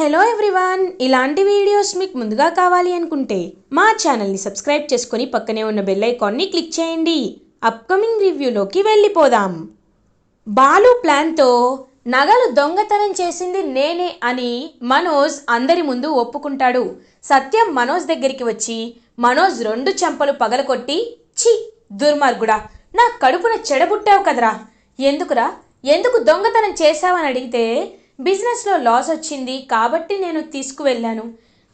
Hello everyone ఇలాంటి videos మీకు ముందుగా కావాలి అనుకుంటే మా ఛానల్ని సబ్స్క్రైబ్ చేసుకొని పక్కనే ఉన్న బెల్ ఐకాన్ని క్లిక్ చేయండి. అప్కమింగ్ రివ్యూలోకి వెళ్ళిపోదాం. బాలు ప్లాన్తో నగలు దొంగతనం చేసింది నేనే అని మనోజ్ అందరి ముందు ఒప్పుకుంటాడు. సత్యం మనోజ్ దగ్గరికి వచ్చి మనోజ్ రెండు చెంపలు పగలకొట్టి ఛీ దుర్మార్గుడా నా కడుపున చెడబుట్టావు కదరా. ఎందుకురా? ఎందుకు దొంగతనం చేశావని అడిగితే బిజినెస్లో లాస్ వచ్చింది కాబట్టి నేను తీసుకువెళ్ళాను.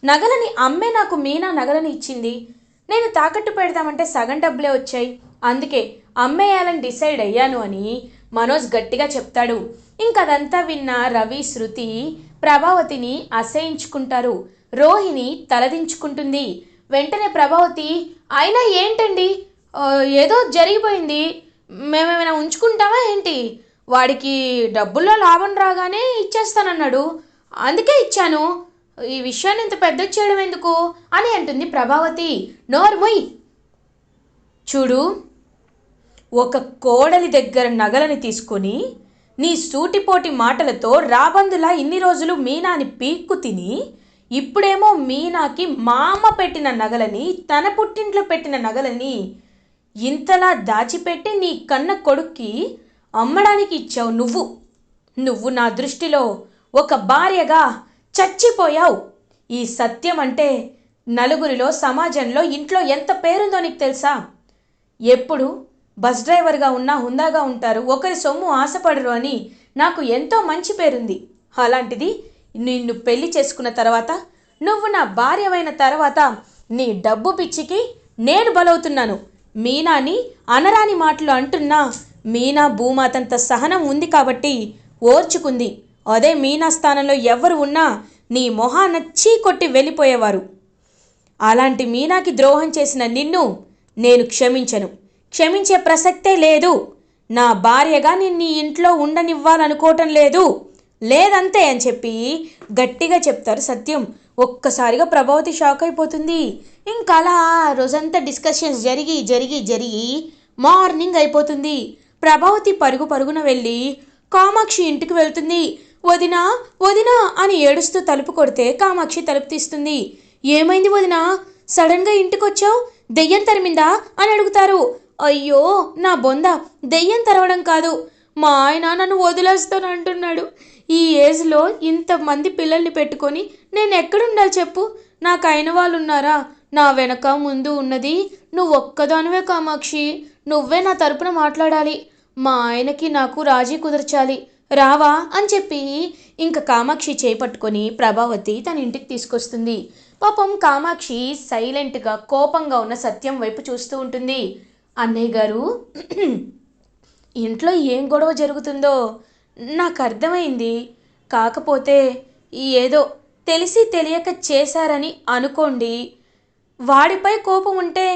నగలని అమ్మే నాకు మీనా నగలని ఇచ్చింది. నేను తాకట్టు పెడదామంటే సగం డబ్బులే వచ్చాయి. అందుకే అమ్మేయాలని డిసైడ్ అయ్యాను అని మనోజ్ గట్టిగా చెప్తాడు. ఇంకదంతా విన్న రవి శృతి ప్రభావతిని అసహించుకుంటారు. రోహిణి తలదించుకుంటుంది. వెంటనే ప్రభావతి అయినా ఏంటండి? ఏదో జరిగిపోయింది. మేమేమైనా ఉంచుకుంటామా ఏంటి? వాడికి డబ్బుల్లో లాభం రాగానే ఇచ్చేస్తానన్నాడు. అందుకే ఇచ్చాను. ఈ విషయాన్ని ఇంత పెద్ద చేయడం ఎందుకు? అని అంటుంది ప్రభావతి. నోర్ముయ్ చూడు ఒక కోడలి దగ్గర నగలని తీసుకొని నీ సూటిపోటి మాటలతో రాబందులా ఇన్ని రోజులు మీనాని పీక్కు తిని ఇప్పుడేమో మీనాకి మా అమ్మ పెట్టిన నగలని తన పుట్టింట్లో పెట్టిన నగలని ఇంతలా దాచిపెట్టి నీ కన్న కొడుక్కి అమ్మడానికి ఇచ్చావు నువ్వు. నువ్వు నా దృష్టిలో ఒక భార్యగా చచ్చిపోయావు. ఈ సత్యం అంటే నలుగురిలో సమాజంలో ఇంట్లో ఎంత పేరుందో నీకు తెలుసా? ఎప్పుడు బస్ డ్రైవర్గా ఉన్నా హుందాగా ఉంటారు ఒకరి సొమ్ము ఆశపడరు అని నాకు ఎంతో మంచి పేరుంది. అలాంటిది నిన్ను పెళ్ళి చేసుకున్న తర్వాత నువ్వు నా భార్యమైన తర్వాత నీ డబ్బు పిచ్చికి నేను బలవుతున్నాను. మీనాని అనరాని మాటలు అంటున్నా. మీనా భూమాతంత సహనం ఉంది కాబట్టి ఓర్చుకుంది. అదే మీనా స్థానంలో ఎవరు ఉన్నా నీ మొహాన చీ కొట్టి వెళ్ళిపోయేవారు. అలాంటి మీనాకి ద్రోహం చేసిన నిన్ను నేను క్షమించను. క్షమించే ప్రసక్తే లేదు. నా భార్యగా నిన్ను నీ ఇంట్లో ఉండనివ్వాలనుకోవటం లేదు. లేదంతే అని చెప్పి గట్టిగా చెప్తారు సత్యం. ఒక్కసారిగా ప్రభావతి షాక్ అయిపోతుంది. ఇంకా అలా రోజంతా డిస్కషన్స్ జరిగి జరిగి జరిగి మార్నింగ్ అయిపోతుంది. ప్రభావతి పరుగు పరుగున వెళ్ళి కామాక్షి ఇంటికి వెళ్తుంది. వదినా వదినా అని ఏడుస్తూ తలుపు కొడితే కామాక్షి తలుపు తీస్తుంది. ఏమైంది వదినా? సడన్గా ఇంటికి వచ్చావు దెయ్యం తరిమిందా? అని అడుగుతారు. అయ్యో నా బొంద దెయ్యం తరవడం కాదు. మా ఆయన నన్ను వదిలేస్తాను అంటున్నాడు. ఈ ఏజ్లో ఇంతమంది పిల్లల్ని పెట్టుకొని నేను ఎక్కడుండాలి చెప్పు? నాకు అయిన వాళ్ళు ఉన్నారా నా వెనక ముందు ఉన్నది నువ్వు ఒక్కదానివే కామాక్షి. నువ్వే నా తరపున మాట్లాడాలి. మా ఆయనకి నాకు రాజీ కుదర్చాలి. రావా అని చెప్పి ఇంకా కామాక్షి చేపట్టుకొని ప్రభావతి తన ఇంటికి తీసుకొస్తుంది. పాపం కామాక్షి సైలెంట్గా కోపంగా ఉన్న సత్యం వైపు చూస్తూ ఉంటుంది. అన్నయ్య గారు ఇంట్లో ఏం గొడవ జరుగుతుందో నాకు అర్థమైంది. కాకపోతే ఈ ఏదో తెలిసి తెలియక చేశారని అనుకోండి. వాడిపై కోపం ఉంటే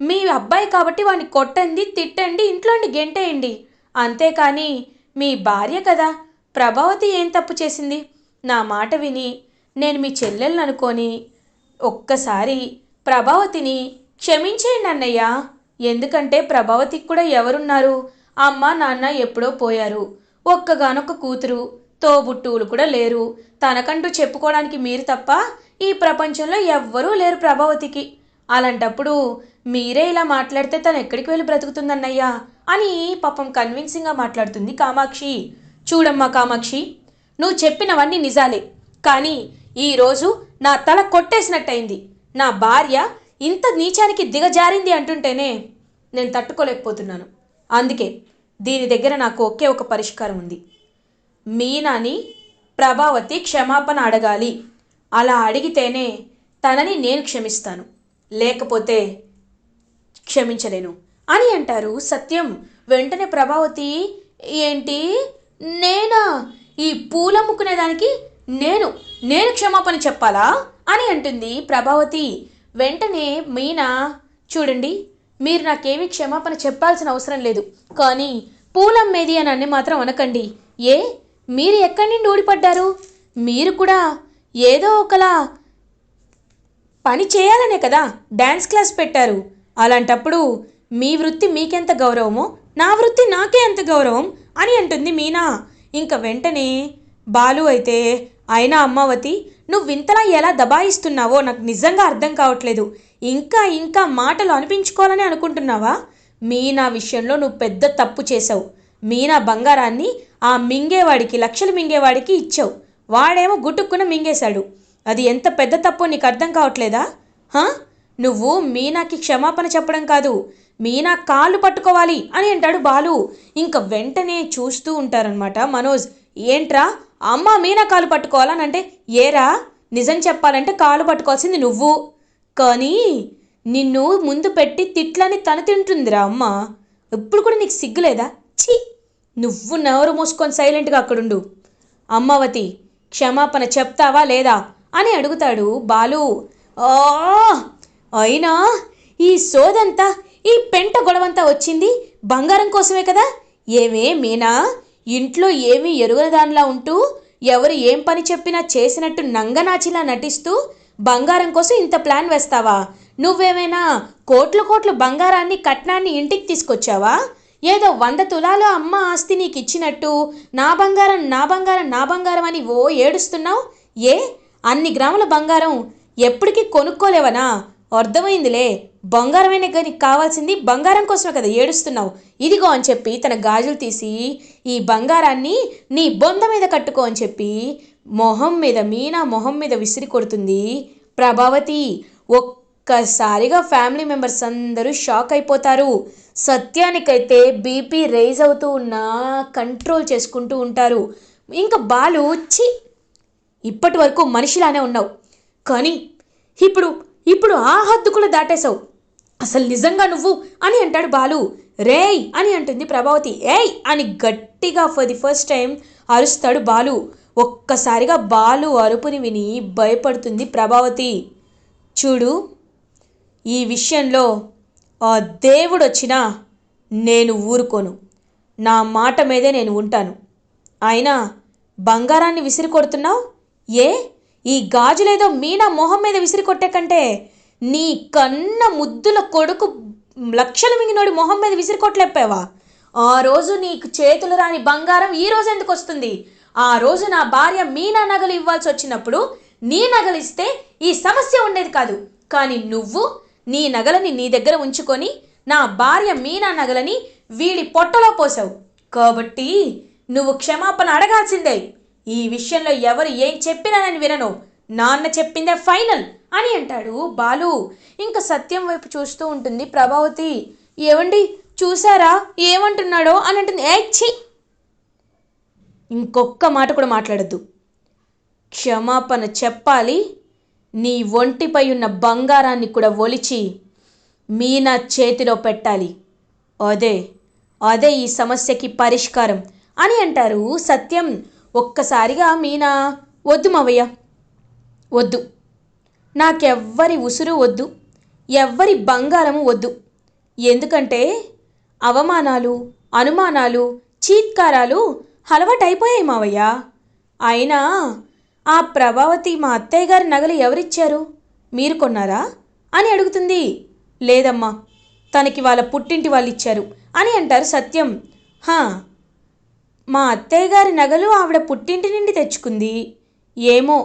మీ అబ్బాయి కాబట్టి వాడిని కొట్టండి తిట్టండి ఇంట్లోండి గెంటేయండి. అంతేకాని మీ భార్య కదా ప్రభావతి ఏం తప్పు చేసింది? నా మాట విని నేను మీ చెల్లెల్ని అనుకొని ఒక్కసారి ప్రభావతిని క్షమించేయండి అన్నయ్య. ఎందుకంటే ప్రభావతికి కూడా ఎవరున్నారు? అమ్మ నాన్న ఎప్పుడో పోయారు. ఒక్కగానొక్క కూతురు తోబుట్టువులు కూడా లేరు. తనకంటూ చెప్పుకోవడానికి మీరు తప్ప ఈ ప్రపంచంలో ఎవ్వరూ లేరు ప్రభావతికి. అలాంటప్పుడు మీరే ఇలా మాట్లాడితే తను ఎక్కడికి వెళ్ళి బ్రతుకుతుందన్నయ్యా? అని పాపం కన్విన్సింగ్గా మాట్లాడుతుంది కామాక్షి. చూడమ్మా కామాక్షి నువ్వు చెప్పినవన్నీ నిజాలే. కానీ ఈరోజు నా తల కొట్టేసినట్టయింది. నా భార్య ఇంత నీచానికి దిగజారింది అంటుంటేనే నేను తట్టుకోలేకపోతున్నాను. అందుకే దీని దగ్గర నాకు ఒకే ఒక పరిష్కారం ఉంది. మీనాని ప్రభావతి క్షమాపణ అడగాలి. అలా అడిగితేనే తనని నేను క్షమిస్తాను. లేకపోతే క్షమించలేను. అని అంటారు సత్యం. వెంటనే ప్రభావతి ఏంటి? నేనా? ఈ పూల ముక్కునేదానికి నేను నేను క్షమాపణ చెప్పాలా? అని అంటుంది ప్రభావతి. వెంటనే మీనా చూడండి మీరు నాకేమీ క్షమాపణ చెప్పాల్సిన అవసరం లేదు. కానీ పూలమ్మేది అని అన్ని మాత్రం అనకండి. ఏ? మీరు ఎక్కడి నుండి ఊడిపడ్డారు? మీరు కూడా ఏదో ఒకలా పని చేయాలనే కదా డ్యాన్స్ క్లాస్ పెట్టారు. అలాంటప్పుడు మీ వృత్తి మీకెంత గౌరవమో నా వృత్తి నాకే ఎంత గౌరవం అని అంటుంది మీనా. ఇంక వెంటనే బాలు అయితే అయినా అమ్మావతి నువ్వు ఇంతలా ఎలా దబాయిస్తున్నావో నాకు నిజంగా అర్థం కావట్లేదు. ఇంకా ఇంకా మాటలు అనిపించుకోవాలని అనుకుంటున్నావా? మీనా విషయంలో నువ్వు పెద్ద తప్పు చేసావు మీనా బంగారాన్ని ఆ మింగేవాడికి లక్షలు మింగేవాడికి ఇచ్చావు. వాడేమో గుట్టుక్కున మింగేశాడు. అది ఎంత పెద్ద తప్పో నీకు అర్థం కావట్లేదా? హా? నువ్వు మీనాకి క్షమాపణ చెప్పడం కాదు మీనా కాళ్ళు పట్టుకోవాలి అని అంటాడు బాలు. ఇంకా వెంటనే చూస్తూ ఉంటారనమాట మనోజ్. ఏంట్రా? అమ్మ మీనా కాలు పట్టుకోవాలని అంటే ఏరా? నిజం చెప్పాలంటే కాలు పట్టుకోవాల్సింది నువ్వు. కానీ నిన్ను ముందు పెట్టి తిట్లని తను తింటుందిరా అమ్మ. ఇప్పుడు కూడా నీకు సిగ్గులేదా? ఛీ! నువ్వు నోరు మూసుకొని సైలెంట్గా అక్కడుండు. అమ్మవతి క్షమాపణ చెప్తావా లేదా? అని అడుగుతాడు బాలు. ఆ! అయినా ఈ సోదంతా ఈ పెంట గొడవంతా వచ్చింది బంగారం కోసమే కదా? ఏమే మీనా? ఇంట్లో ఏమీ ఎరుగని దానిలా ఉంటూ ఎవరు ఏం పని చెప్పినా చేసినట్టు నంగనాచిలా నటిస్తూ బంగారం కోసం ఇంత ప్లాన్ వేస్తావా? నువ్వేమైనా కోట్ల కోట్ల బంగారాన్ని కట్నాన్ని ఇంటికి తీసుకొచ్చావా? ఏదో వంద తులాల అమ్మ ఆస్తి నీకు ఇచ్చినట్టు నా బంగారం నా బంగారం నా బంగారం అని ఓ ఏడుస్తున్నావు? ఏ? అన్ని గ్రాముల బంగారం ఎప్పటికీ కొనుక్కోలేవనా? అర్థమైందిలే. బంగారమైన కానీ కావాల్సింది బంగారం కోసమే కదా ఏడుస్తున్నావు. ఇదిగో అని చెప్పి తన గాజులు తీసి ఈ బంగారాన్ని నీ బొంద మీద కట్టుకో అని చెప్పి మొహం మీద మీనా మొహం మీద విసిరి కొడుతుంది. ప్రభావతి ఒక్కసారిగా ఫ్యామిలీ మెంబర్స్ అందరూ షాక్ అయిపోతారు. సత్యానికైతే బీపీ రైజ్ అవుతూ ఉన్నా కంట్రోల్ చేసుకుంటూ ఉంటారు. ఇంకా బాలు చి ఇప్పటి వరకు మనిషిలానే ఉన్నావు. కానీ ఇప్పుడు ఇప్పుడు ఆ హద్దు కూడా దాటేశావు. అసలు నిజంగా నువ్వు? అని అంటాడు బాలు. రేయ్! అని అంటుంది ప్రభావతి. ఏయ్! అని గట్టిగా ఫర్ ది ఫస్ట్ టైం అరుస్తాడు బాలు. ఒక్కసారిగా బాలు అరుపుని విని భయపడుతుంది ప్రభావతి. చూడు ఈ విషయంలో ఆ దేవుడు వచ్చినా నేను ఊరుకోను. నా మాట మీదే నేను ఉంటాను. అయినా బంగారాన్ని విసిరి కొడుతున్నావు? ఏ? ఈ గాజులేదో మీనా మొహం మీద విసిరి కొట్టే కంటే నీ కన్న ముద్దుల కొడుకు లక్షలు మింగినోడి మొహం మీద విసిరి కొట్టలేపావా ఆ రోజు నీకు చేతులు రాని బంగారం ఈ రోజు ఎందుకు వస్తుంది? ఆ రోజు నా భార్య మీనా నగలు ఇవ్వాల్సి వచ్చినప్పుడు నీ నగలు ఇస్తే ఈ సమస్య ఉండేది కాదు. కానీ నువ్వు నీ నగలని నీ దగ్గర ఉంచుకొని నా భార్య మీనా నగలని వీడి పొట్టలో పోసావు. కాబట్టి నువ్వు క్షమాపణ అడగాల్సిందే. ఈ విషయంలో ఎవరు ఏం చెప్పినా నేను వినను. నాన్న చెప్పిందే ఫైనల్ అని అంటాడు బాలు. ఇంకా సత్యం వైపు చూస్తూ ఉంటుంది ప్రభావతి. ఏమండి చూసారా ఏమంటున్నాడో అని అంటుంది. ఏ ఛీ! ఇంకొక్క మాట కూడా మాట్లాడద్దు. క్షమాపణ చెప్పాలి. నీ ఒంటిపై ఉన్న బంగారాన్ని కూడా ఒలిచి మీనా చేతిలో పెట్టాలి. అదే అదే ఈ సమస్యకి పరిష్కారం అని అంటారు సత్యం. ఒక్కసారిగా మీనా వద్దు మావయ్య వద్దు. నాకెవ్వరి ఉసురు వద్దు ఎవ్వరి బంగారము వద్దు. ఎందుకంటే అవమానాలు అనుమానాలు చీత్కారాలు అలవాటైపోయాయి మావయ్య. అయినా ఆ ప్రభావతి మా అత్తయ్య గారి నగలు ఎవరిచ్చారు? మీరు కొన్నారా? అని అడుగుతుంది. లేదమ్మా తనకి వాళ్ళ పుట్టింటి వాళ్ళు ఇచ్చారు అని అంటారు సత్యం. హా మా అత్తయ్య గారి నగలు ఆవిడ పుట్టింటి నుండి తెచ్చుకుంది. ఏమో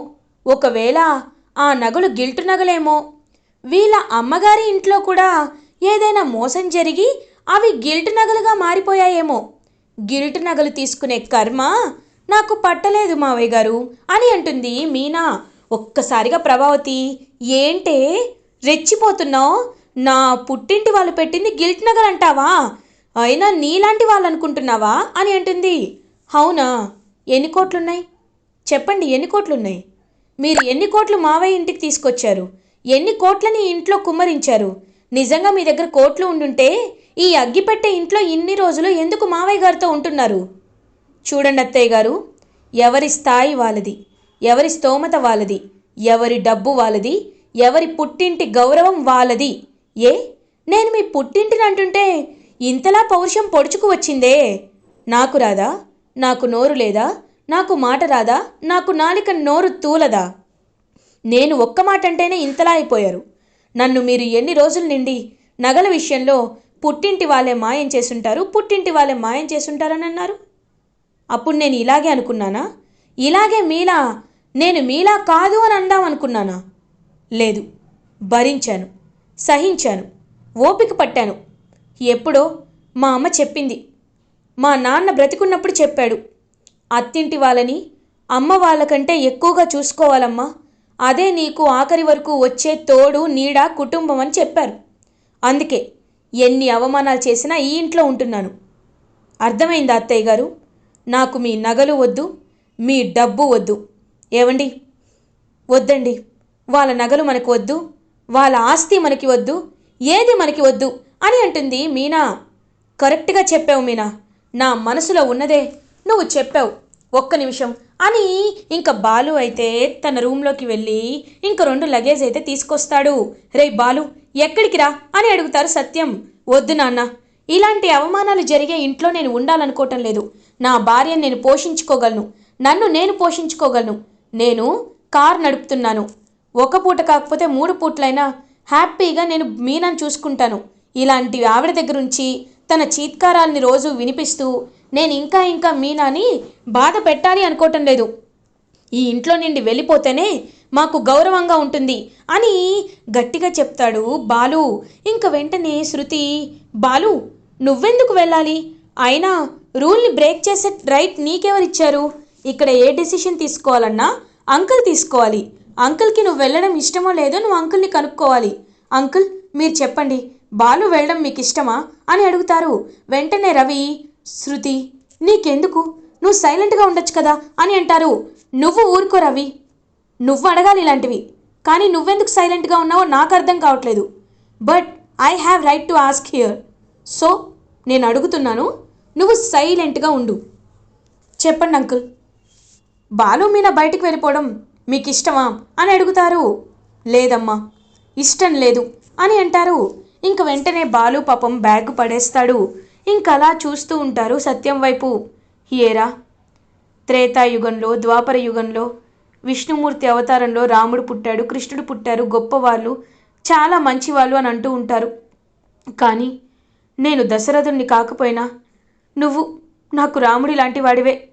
ఒకవేళ ఆ నగలు గిల్టు నగలేమో. వీళ్ళ అమ్మగారి ఇంట్లో కూడా ఏదైనా మోసం జరిగి అవి గిల్టు నగలుగా మారిపోయాయేమో. గిల్టు నగలు తీసుకునే కర్మ నాకు పట్టలేదు మావయ్య గారు అని అంటుంది మీనా. ఒక్కసారిగా ప్రభావతి ఏంటే రెచ్చిపోతున్నావు? నా పుట్టింటి వాళ్ళు పెట్టింది గిల్ట్ నగలు అంటావా అయినా నీలాంటి వాళ్ళు అనుకుంటున్నావా అని అంటుంది. అవునా? ఎన్ని కోట్లున్నాయి? చెప్పండి ఎన్ని కోట్లున్నాయి? మీరు ఎన్ని కోట్లు మావయ్య ఇంటికి తీసుకొచ్చారు? ఎన్ని కోట్లని ఇంట్లో కుమ్మరించారు? నిజంగా మీ దగ్గర కోట్లు ఉండుంటే ఈ అగ్గిపెట్టె ఇంట్లో ఇన్ని రోజులు ఎందుకు మావయ్య గారితో ఉంటున్నారు? చూడండి అత్తయ్య గారు ఎవరి స్థాయి వాళ్ళది ఎవరి స్తోమత వాళ్ళది ఎవరి డబ్బు వాళ్ళది ఎవరి పుట్టింటి గౌరవం వాళ్ళది. ఏ? నేను మీ పుట్టింటిని అంటుంటే ఇంతలా పౌరుషం పొడుచుకు వచ్చిందే? నాకు రాదా? నాకు నోరు లేదా? నాకు మాట రాదా? నాకు నాలిక నోరు తూలదా? నేను ఒక్క మాట అంటేనే ఇంతలా అయిపోయారు. నన్ను మీరు ఎన్ని రోజుల నుండి నగల విషయంలో పుట్టింటి వాళ్ళే మాయం చేసుంటారు పుట్టింటి వాళ్ళే మాయం చేసుంటారని అన్నారు? అప్పుడు నేను ఇలాగే అనుకున్నానా? ఇలాగే మీలా నేను మీలా కాదు అని అందాం అనుకున్నానా? లేదు. భరించాను. సహించాను. ఓపిక పట్టాను. ఎప్పుడో మా అమ్మ చెప్పింది. మా నాన్న బ్రతికున్నప్పుడు చెప్పాడు. అత్తింటి వాళ్ళని అమ్మ వాళ్ళకంటే ఎక్కువగా చూసుకోవాలమ్మా. అదే నీకు ఆఖరి వరకు వచ్చే తోడు నీడ కుటుంబం అని చెప్పారు. అందుకే ఎన్ని అవమానాలు చేసినా ఈ ఇంట్లో ఉంటున్నాను. అర్థమైందా అత్తయ్య గారు? నాకు మీ నగలు వద్దు మీ డబ్బు వద్దు. ఏవండి? వద్దండి. వాళ్ళ నగలు మనకు వద్దు వాళ్ళ ఆస్తి మనకి వద్దు ఏది మనకి వద్దు అని అంటుంది మీనా. కరెక్ట్గా చెప్పావు మీనా. నా మనసులో ఉన్నదే నువ్వు చెప్పావు. ఒక్క నిమిషం. అని ఇంకా బాలు అయితే తన రూమ్లోకి వెళ్ళి ఇంక రెండు లగేజ్ అయితే తీసుకొస్తాడు. రే బాలు ఎక్కడికి రా అని అడుగుతారు సత్యం. వద్దు నాన్న. ఇలాంటి అవమానాలు జరిగే ఇంట్లో నేను ఉండాలనుకోవటం లేదు. నా భార్యను నేను పోషించుకోగలను. నన్ను నేను పోషించుకోగలను. నేను కార్ నడుపుతున్నాను. ఒక పూట కాకపోతే మూడు పూట్లైనా హ్యాపీగా నేను మీనాను చూసుకుంటాను. ఇలాంటి ఆవిడ దగ్గర నుంచి తన చీత్కారాల్ని రోజు వినిపిస్తూ నేను ఇంకా ఇంకా మీనాని బాధ పెట్టాలి అనుకోవటం లేదు. ఈ ఇంట్లో నుండి వెళ్ళిపోతేనే మాకు గౌరవంగా ఉంటుంది అని గట్టిగా చెప్తాడు బాలు. ఇంక వెంటనే శృతి బాలు నువ్వెందుకు వెళ్ళాలి? అయినా రూల్ని బ్రేక్ చేసే రైట్ నీకెవరిచ్చారు? ఇక్కడ ఏ డెసిషన్ తీసుకోవాలన్నా అంకుల్ తీసుకోవాలి. అంకుల్కి నువ్వు వెళ్ళడం ఇష్టమో లేదో నువ్వు అంకుల్ని కనుక్కోవాలి. అంకుల్ మీరు చెప్పండి బాలు వెళ్ళడం మీకు ఇష్టమా అని అడుగుతారు. వెంటనే రవి శృతి నీకెందుకు? నువ్వు సైలెంట్గా ఉండొచ్చు కదా? అని అంటారు. నువ్వు ఊరుకో రవి. నువ్వు అడగాలి ఇలాంటివి. కానీ నువ్వెందుకు సైలెంట్గా ఉన్నావో నాకు అర్థం కావట్లేదు. But I have right to ask here. So నేను అడుగుతున్నాను నువ్వు సైలెంట్గా ఉండు. చెప్పండి అంకుల్. బాలు మీన బయటికి వెళ్ళిపోవడం మీకు ఇష్టమా అని అడుగుతారు. లేదమ్మా ఇష్టం లేదు అని అంటారు. ఇంక వెంటనే బాలు పాపం బ్యాగ్ పడేస్తాడు. ఇంకలా చూస్తూ ఉంటారు సత్యం వైపు. ఏరా? త్రేతాయుగంలో ద్వాపర యుగంలో విష్ణుమూర్తి అవతారంలో రాముడు పుట్టాడు కృష్ణుడు పుట్టారు గొప్పవాళ్ళు చాలా మంచివాళ్ళు అని అంటూ ఉంటారు. కానీ నేను దశరథుణ్ణి కాకపోయినా నువ్వు నాకు రాముడి లాంటి వాడివే.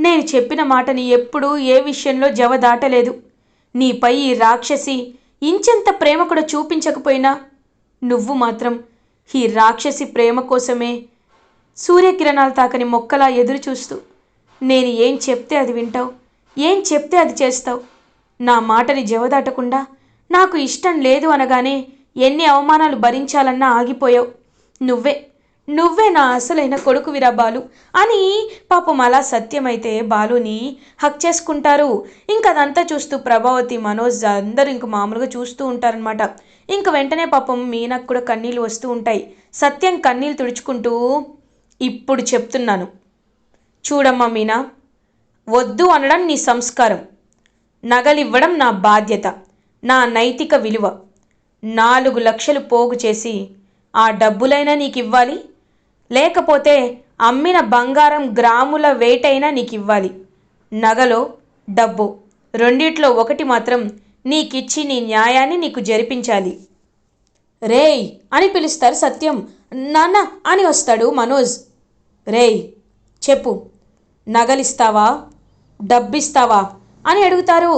నేను చెప్పిన మాటని ఎప్పుడూ ఏ విషయంలో జవ దాటలేదు. నీపై ఈ రాక్షసి ఇంచెంత ప్రేమ కూడా చూపించకపోయినా నువ్వు మాత్రం ఈ రాక్షసి ప్రేమ కోసమే సూర్యకిరణాలు తాకని మొక్కలా ఎదురు చూస్తూ నేను ఏం చెప్తే అది వింటావు? ఏం చెప్తే అది చేస్తావు? నా మాటని జవదాటకుండా నాకు ఇష్టం లేదు అనగానే ఎన్ని అవమానాలు భరించాలన్నా ఆగిపోయావు. నువ్వే నువ్వే నా అసలైన కొడుకు విరా బాలు? అని పాపం అలా సత్యమైతే బాలుని హక్ చేసుకుంటారు. ఇంక అదంతా చూస్తూ ప్రభావతి మనోజ్ అందరూ ఇంక మామూలుగా చూస్తూ ఉంటారనమాట ఇంక వెంటనే పాపం మీనకు కూడా కన్నీళ్ళు వస్తూ ఉంటాయి. సత్యం కన్నీళ్ళు తుడుచుకుంటూ ఇప్పుడు చెప్తున్నాను. చూడమ్మా మీనా వద్దు అనడం నీ సంస్కారం. నగలివ్వడం నా బాధ్యత నా నైతిక విలువ. నాలుగు లక్షలు పోగు చేసి ఆ డబ్బులైనా నీకు ఇవ్వాలి లేకపోతే అమ్మిన బంగారం గ్రాముల వెయిట్ నీకు ఇవ్వాలి నగలో డబ్బు రెండిట్లో ఒకటి మాత్రం నీకిచ్చి నీ న్యాయాన్ని నీకు జరిపించాలి. రేయ్! అని పిలుస్తారు సత్యం. నాన్న! అని వస్తాడు మనోజ్. రేయ్! చెప్పు. నగలిస్తావా? డబ్బిస్తావా? అని అడుగుతారు.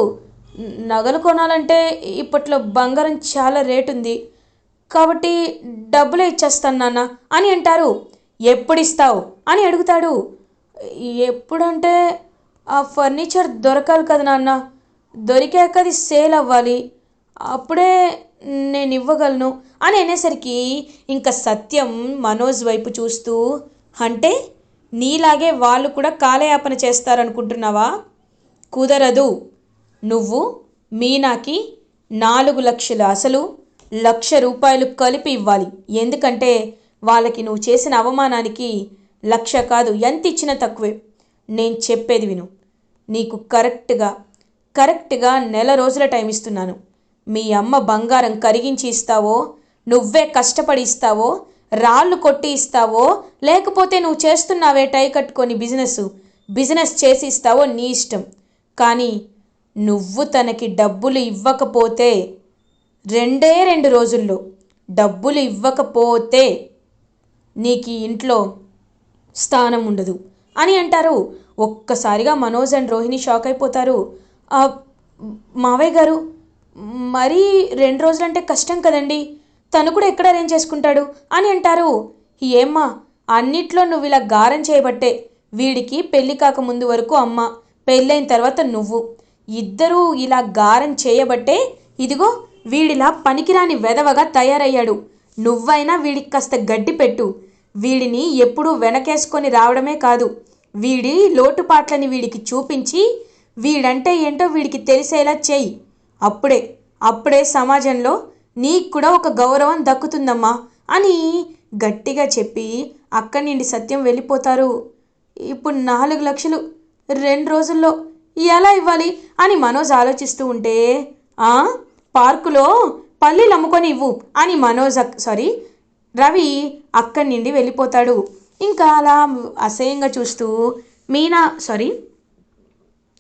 నగలు కొనాలంటే ఇప్పట్లో బంగారం చాలా రేటు ఉంది కాబట్టి డబ్బులే ఇచ్చేస్తాను నాన్న అని అంటారు. ఎప్పుడు ఇస్తావు అని అడుగుతాడు. ఎప్పుడంటే ఆ ఫర్నిచర్ దొరకాలి కదా నాన్న. దొరికాక అది సేల్ అవ్వాలి. అప్పుడే నేను ఇవ్వగలను అని అనేసరికి ఇంకా సత్యం మనోజ్ వైపు చూస్తూ అంటే నీలాగే వాళ్ళు కూడా కాలయాపన చేస్తారనుకుంటున్నావా? కుదరదు. నువ్వు మీనాకి నాలుగు లక్షల అసలు లక్ష రూపాయలు కలిపి ఇవ్వాలి. ఎందుకంటే వాళ్ళకి నువ్వు చేసిన అవమానానికి లక్ష కాదు ఎంత ఇచ్చినా తక్కువే. నేను చెప్పేది విను. నీకు కరెక్ట్గా కరెక్ట్గా నెల రోజుల టైం ఇస్తున్నాను. మీ అమ్మ బంగారం కరిగించి ఇస్తావో నువ్వే కష్టపడి ఇస్తావో రాళ్ళు కొట్టి ఇస్తావో లేకపోతే నువ్వు చేస్తున్నావే టై కట్టుకొని బిజినెస్ బిజినెస్ చేసి ఇస్తావో నీ ఇష్టం. కానీ నువ్వు తనకి డబ్బులు ఇవ్వకపోతే రెండే రెండు రోజుల్లో డబ్బులు ఇవ్వకపోతే నీకు ఈ ఇంట్లో స్థానం ఉండదు అని అంటారు. ఒక్కసారిగా మనోజ్ అండ్ రోహిణి షాక్ అయిపోతారు మావయ్య గారు మరీ రెండు రోజులంటే కష్టం కదండి. తను కూడా ఎక్కడ అరేంజ్ చేసుకుంటాడు? అని అంటారు. ఏమ్మా అన్నిట్లో నువ్వు ఇలా గారం చేయబట్టే వీడికి పెళ్ళి కాక ముందు వరకు అమ్మ పెళ్ళైన తర్వాత నువ్వు. ఇద్దరూ ఇలా గారం చేయబట్టే ఇదిగో వీడిలా పనికిరాని వెధవగా తయారయ్యాడు. నువ్వైనా వీడికి కాస్త గడ్డి పెట్టు. వీడిని ఎప్పుడూ వెనకేసుకొని రావడమే కాదు వీడి లోటుపాట్లని వీడికి చూపించి వీడంటే ఏంటో వీడికి తెలిసేలా చెయ్యి అప్పుడే అప్పుడే సమాజంలో నీకు కూడా ఒక గౌరవం దక్కుతుందమ్మా అని గట్టిగా చెప్పి అక్కడి నుండి సత్యం వెళ్ళిపోతారు. ఇప్పుడు నాలుగు లక్షలు రెండు రోజుల్లో ఎలా ఇవ్వాలి అని మనోజ్ ఆలోచిస్తూ ఉంటే పార్కులో పల్లీలు అమ్ముకొని ఇవ్వు అని మనోజ్ సారీ రవి అక్కడి నుండి వెళ్ళిపోతాడు. ఇంకా అలా అసహ్యంగా చూస్తూ మీనా సారీ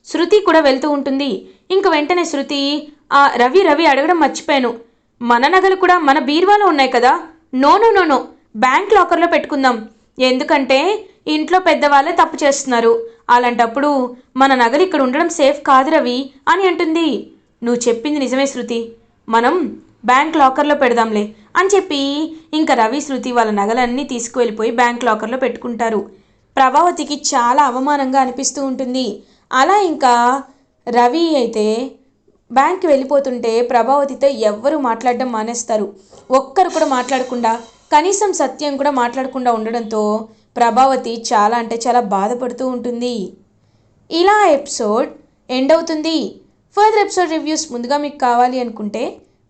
శృతి కూడా వెళ్తూ ఉంటుంది. ఇంక వెంటనే శృతి ఆ రవి రవి అడగడం మర్చిపోయాను. మన నగలు కూడా మన బీరువాలో ఉన్నాయి కదా. No no no no bank లాకర్లో పెట్టుకుందాం. ఎందుకంటే ఇంట్లో పెద్దవాళ్ళే తప్పు చేస్తున్నారు. అలాంటప్పుడు మన నగలు ఇక్కడ ఉండడం సేఫ్ కాదు రవి అని అంటుంది. నువ్వు చెప్పింది నిజమే శృతి. మనం బ్యాంక్ లాకర్లో పెడదాంలే అని చెప్పి ఇంకా రవి శృతి వాళ్ళ నగలన్నీ తీసుకువెళ్ళిపోయి బ్యాంక్ లాకర్లో పెట్టుకుంటారు. ప్రభావతికి చాలా అవమానంగా అనిపిస్తూ ఉంటుంది. అలా ఇంకా రవి అయితే బ్యాంక్కి వెళ్ళిపోతుంటే ప్రభావతితో ఎవ్వరు మాట్లాడడం మానేస్తారు. ఒక్కరు కూడా మాట్లాడకుండా కనీసం సత్యం కూడా మాట్లాడకుండా ఉండడంతో ప్రభావతి చాలా అంటే చాలా బాధపడుతూ ఉంటుంది. ఇలా ఎపిసోడ్ ఎండ్ అవుతుంది. ఫర్దర్ ఎపిసోడ్ రివ్యూస్ ముందుగా మీకు కావాలి అనుకుంటే